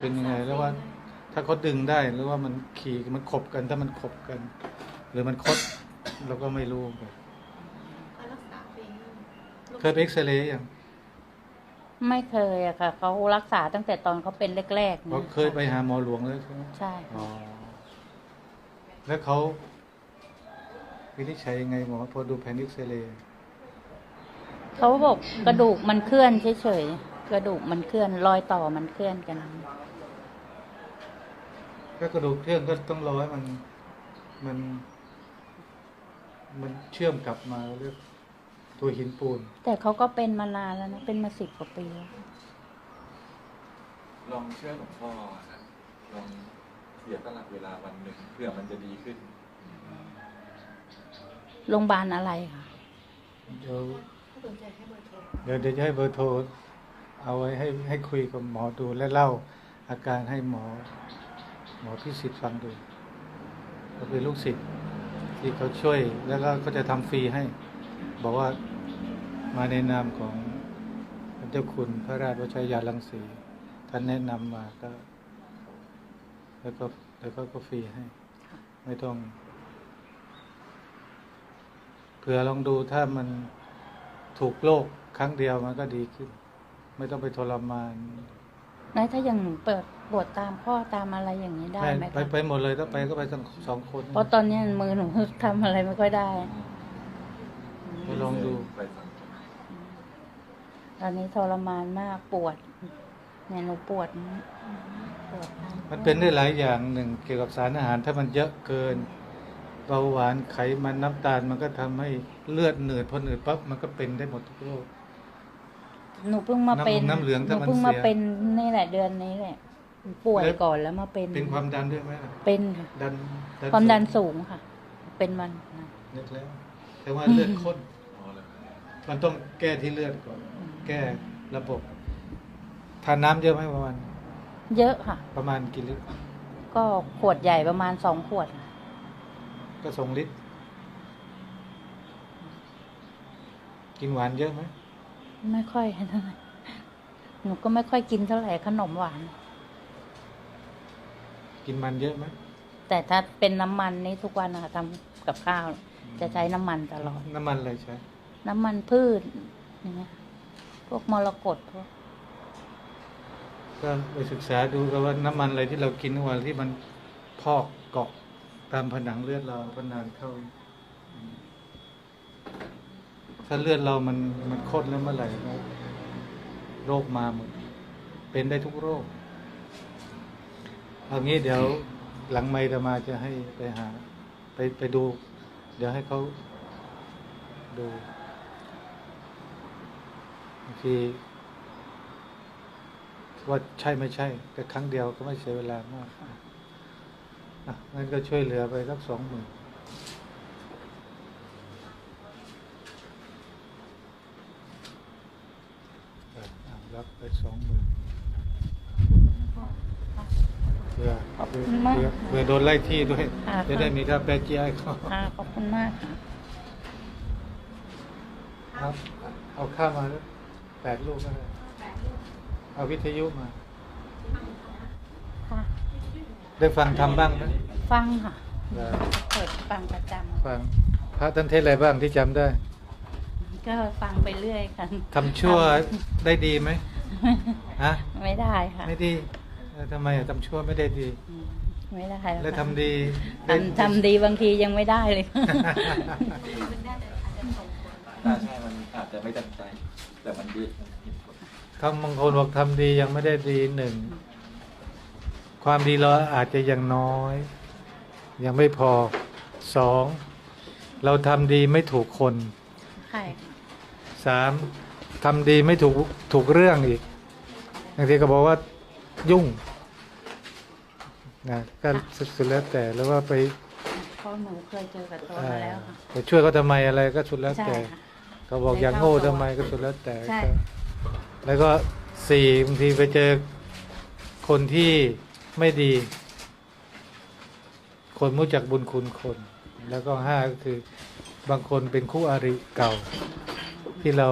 เป็นยังไงแล้วว่า ถ้าเขาดึงได้หรือว่ามันขี่มันขบกันถ้ามันขบกัน หรือมันคดเราก็ไม่รู้เขารักษาฟรีเคยไปเอ็กซเรย์ยังไม่เคยอะค่ะเขารักษาตั้งแต่ตอนเขาเป็นแรกๆเรานะเคยไปหาหมอหลวงแล้วใช่ไหมใช่ อ๋อแล้วเขาวินิจฉัยยังไงหมอพอดูแผนเอ็กซเรย์เขาบอกกระดูกมันเคลื่อนเฉยๆกระดูกมันเคลื่อนรอยต่อมันเคลื่อนกัน ถ้ากระดูกเคลื่อนก็ต้องรอให้มันมัน มันเชื่อมกลับมาเรียกตัวหินปูน แต่เขาก็เป็นมานานแล้วนะ เป็นมาสิบกว่าปีแล้วลองเชื่อหลวงพ่อครับลองเสียสละเวลาวันหนึ่งเพื่อมันจะดีขึ้นโรงพยาบาลอะไรคะเดี๋ยวถ้าสนใจให้เบอร์โทรเดี๋ยวเดี๋ยวจะให้เบอร์โทร เอาไว้ให้ให้คุยกับหมอดูและเล่าอาการให้หมอ หมอพิสิทธิ์ฟังดูเขาเป็นลูกศิษย์ที่เขาช่วยแล้วก็ก็จะทำฟรีให้ บอกว่ามาในนามของพระเจ้าคุณพระราชวชัยยาลังสีท่านแนะนำมาก็ แล้วก็แล้วก็ก็ฟรีให้ ไม่ต้องเผื่อลองดูถ้ามันถูกโรคครั้งเดียวมันก็ดีขึ้น ไม่ต้องไปทรมาน แล้วถ้าอย่างหนูเปิดปวดตามข้อตามอะไรอย่างนี้ได้ไม่ไหมไปคะไปหมดเลยถ้าไปก็ไปทั้งสองคนเพราะตอนนี้มือหนูทำอะไรไม่ค่อยได้ ไปลองดูไปฟังตอนนี้ทรมานมากปวด เนี่ยหนูปวดปวดตามันเป็นได้หลายอย่างหนึ่งเกี่ยวกับสารอาหารถ้ามันเยอะเกินเบาหวานไขมันน้ำตาลมันก็ทำให้เลือดหนืดพอหนืดปั๊บมันก็เป็นได้หมดทุกโรค หนูเพิ่งมาเป็นน้ำเหลืองหถ้านูมันเพิ่งมาเสีย เป็นนี่แหละเดือนนี้แหละป่วยแล้ว ก่อนแล้วมาเป็นเป็นความดันด้วยไหมล่ะเป็นค่ะดันความดันสูงสูงค่ะ เป็นมันนะ นึกแล้ว แต่ว่าเลือดข้น อ๋อเลยครับมันต้องแก้ที่เลือดก่อนแก้ระบบทานน้ำเยอะไหมประมาณเยอะค่ะ ประมาณกี่ลิตรก็ขวดใหญ่ประมาณสองขวดค่ะก็สองลิตร กินหวานเยอะไหม ไม่ค่อยเท่าไหร่หนูก็ไม่ค่อยกินเท่าไหร่ขนมหวาน กินมันเยอะไหมแต่ถ้าเป็นน้ำมันนี่ทุกวันนะคะทำกับข้าว จะใช้น้ำมันตลอด น้ำมันอะไรใช้ น้ำมันพืชอย่างเงี้ยพวกมรกตพวกก็ไปศึกษาดูกันว่าน้ำมันอะไรที่เรากินทุกวันที่มันพอกเกาะตามผนังเลือดเราพอนานเข้า ถ้าเลือดเรามันมันข้นแล้วเมื่อไหร่โรคมาหมดเป็นได้ทุกโรคเอางี้เดี๋ยวหลังไม่จะมาจะให้ไปหา ไปไปดู เดี๋ยวให้เขาดูบางทีว่าใช่ไม่ใช่แต่ครั้งเดียวก็ไม่เสียเวลามากอะงั้นก็ช่วยเหลือไปสักสองหมื่นเอออะ รับไปสองหมื่นเพื่อขอบเพื่อคุณมาก เพื่อเพื่อโดนไล่ที่ด้วยค่ะจะได้มีค่าแปรเจียให้เขาค่ะขอบคุณมากค่ะครับ เอาข้าวมาแล้วแปดลูกก็ได้เอาวิทยุมา ค่ะ ได้ฟังทำบ้างไหมฟังค่ะได้เปิดฟังประจฟังพระท่านเทศอะไรบ้างที่จำได้ำ ก็ฟังไปเรื่อยค่ะทำชั่วได้ดีไหมฮะไม่ได้ค่ะ ไม่ดีเออทำไมอะทำชั่วไม่ได้ดีอืมไม่ได้หรอกแล้วค่ะทำดีได้ทำทำดีบางทียังไม่ได้เลยมันได้แต่อาจจะส่งผลถ้าใช่มันอาจจะไม่ตั้งใจ แต่มันดีมันเห็นผลคำบางคนบอกทำดียังไม่ได้ดีหนึ่งความดีเราอาจจะยังน้อย ยังไม่พอสองเราทำดีไม่ถูกคนใช่ค่ะ สามทำดีไม่ถูกถูกเรื่องอีกบางทีก็บอกว่ายุ่งนะก็สุดสุดแล้วแต่แล้วว่าไปเพราะหนูเคยเจอกับตัวอ่ามาแล้วค่ะไปช่วยเขาทำไมอะไรก็สุดแล้วใช่แต่ค่ะเขาบอกอย่างโง่ทำไมก็สุดแล้วแต่ใช่ก็แล้วก็สี่บางทีไปเจอคนที่ไม่ดี คนไม่รู้จักบุญคุณคน แล้วก็ห้าก็คือ บางคนเป็นคู่อริเก่า ที่เรา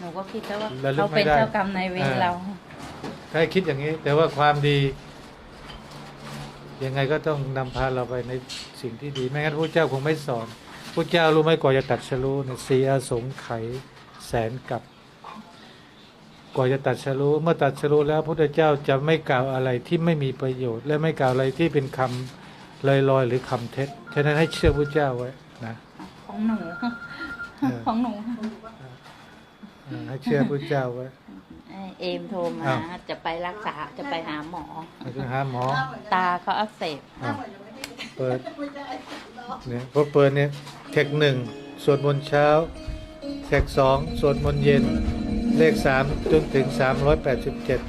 หนูก็คิดแค่ว่าเขาเป็นเจ้ากรรมนายเวรเราใครคิดอย่างนี้ แต่ว่าความดี ยังไงก็ต้องนำพาเราไปในสิ่งที่ดี ไม่งั้นพระเจ้าคงไม่สอนพระเจ้ารู้ไหมกว่าจะตัดสรู้เนี่ยสีอาสงไขยแสนกับกว่าจะตัดสรู้เมื่อตัดสรู้แล้วพระพุทธเจ้าจะไม่กล่าวอะไรที่ไม่มีประโยชน์ และไม่กล่าวอะไรที่เป็นคำลอยๆหรือคำเท็จฉะนั้นให้เชื่อพระเจ้าไว้นะ ของหนูเออของหนูเออให้เชื่อพระเจ้าไว้ไอ้เอมโทรมา อ้าว จะไปรักษาจะไปหาหมอให้ไปหาหมอตาเขาอักเสบอะเปิดเนี่ยพอเปิดเนี่ยเทคหนึ่งสวดมนต์เช้าเทคสองสวดมนต์เย็น เลขสามจนถึงสามร้อยแปดสิบเจ็ด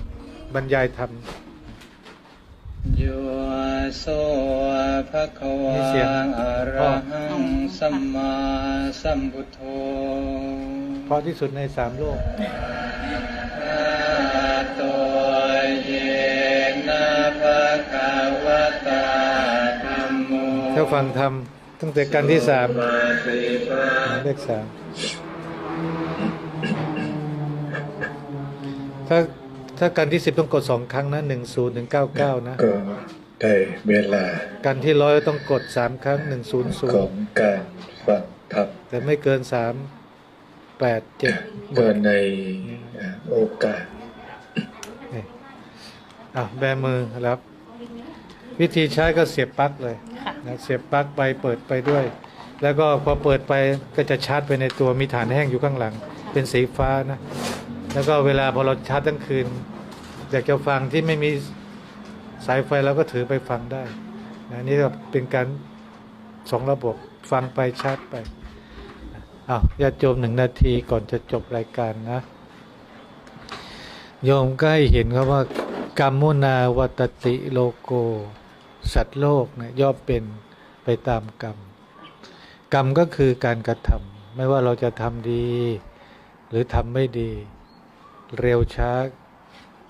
บรรยายธรรม โย โสภะคะวะนี่เสียงอะระหังสัมมาสัมพุทโธเพราะที่สุดในสามโลกอะโตเยนะภะคะวะตาธัมโมถ้าฟังธรรมตั้งแต่กันที่สามปฏิปะเลขสามถ้าถ้ากันที่สิบต้องกดสองครั้งนะหนึ่งศูนย์ถึงเก้าเก้านะก็ ได้เวลากันที่ร้อยต้องกดสามครั้งหนึ่งศูนย์ศูขนอย์งการฟังธรรมแต่ไม่เกินสามแปดเจ็ดเมื่อในอ่าโอกาส อะแบมือรับ วิธีใช้ก็เสียบปลั๊กเลยค่ะนะเสียบปลั๊กไปเปิดไปด้วย แล้วก็พอเปิดไปก็จะชาร์จไปในตัวมีฐานแห้งอยู่ข้างหลัง เป็นสีฟ้านะ แล้วก็เวลาพอเราชาร์จทั้งคืน อยากจะฟังที่ไม่มี สายไฟเราก็ถือไปฟังได้นะนี่ก็เป็นการสองระบบฟังไปชาร์จไปอ้าวญาติโยมหนึ่งนาทีก่อนจะจบรายการนะ โยมก็ให้เห็นครับว่ากรรมุนาวัตติโลโก สัตว์โลกเนี่ยย่อมเป็นไปตามกรรม กรรมก็คือการกระทำไม่ว่าเราจะทำดี หรือทำไม่ดี เร็วช้า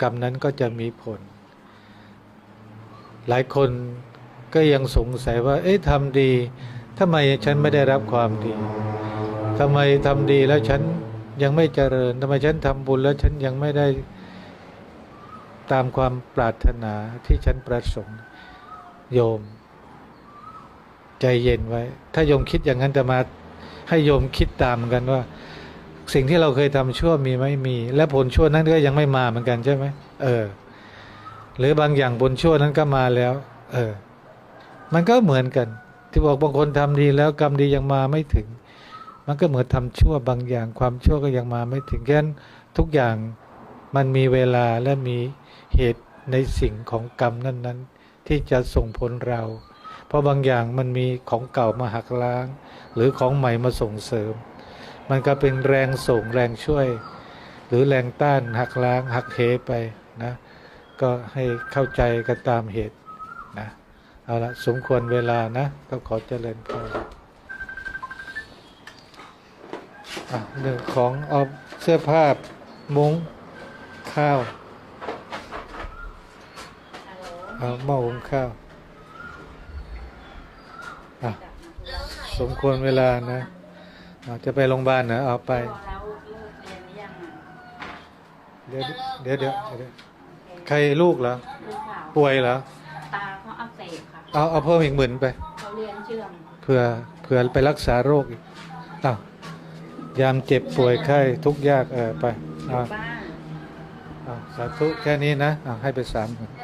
กรรมนั้นก็จะมีผล หลายคนก็ยังสงสัยว่า เอ๊ะทำดีทำไมฉันไม่ได้รับความดีทำไมทำดีแล้วฉันยังไม่เจริญทำไมฉันทำบุญแล้วฉันยังไม่ได้ตามความปรารถนาที่ฉันประสงค์ โยม ใจเย็นไว้ ถ้าโยมคิดอย่างนั้นจะมาให้โยมคิดตามกันว่า สิ่งที่เราเคยทำชั่วมีไหม่มี และผลชั่วนั้นก็ยังไม่มาเหมือนกันใช่ไหมเออ หรือบางอย่างผลชั่วนั้นก็มาแล้ว เออ มันก็เหมือนกัน ที่บอกบางคนทำดีแล้วกรรมดียังมาไม่ถึง มันก็เหมือนทำชั่วบางอย่างความชั่วก็ยังมาไม่ถึงแค่นั้นทุกอย่างมันมีเวลาและมีเหตุในสิ่งของกรรมนั้น ๆ ที่จะส่งผลเรา เพราะบางอย่างมันมีของเก่ามาหักล้าง หรือของใหม่มาส่งเสริม มันก็เป็นแรงส่งแรงช่วย หรือแรงต้านหักล้างหักเหไปนะ ก็ให้เข้าใจกันตามเหตุนะเอาละสมควรเวลานะก็ขอเจริญพรอะหนึ่งของเอาเสื้อผ้ามุ้งข้าวเอาหม้อหุงข้าวอะสมควรเวลานะอะจะไปโรงพยาบาลนะเอาไปแล้วเลิกเรียนหรือยังอะเดี๋ยวเดี๋ยวเดี๋ยวเดี๋ยวใค รลูกเหรอลูกสาวป่วยเหรอตาเขาอักเสบค่ะเอาเอาเพิ่มอีกหมื่นไปเขาเรียนเชื่อมเผื่อเผื่อไปรักษาโรคอีกอ้าวยามเจ็บป่วยไข้ทุกข์ยากเออไปอยู่อ้าวบ้านอ้าวสาธุแค่นี้นะอ้าวให้ไปสามหมื่นเอ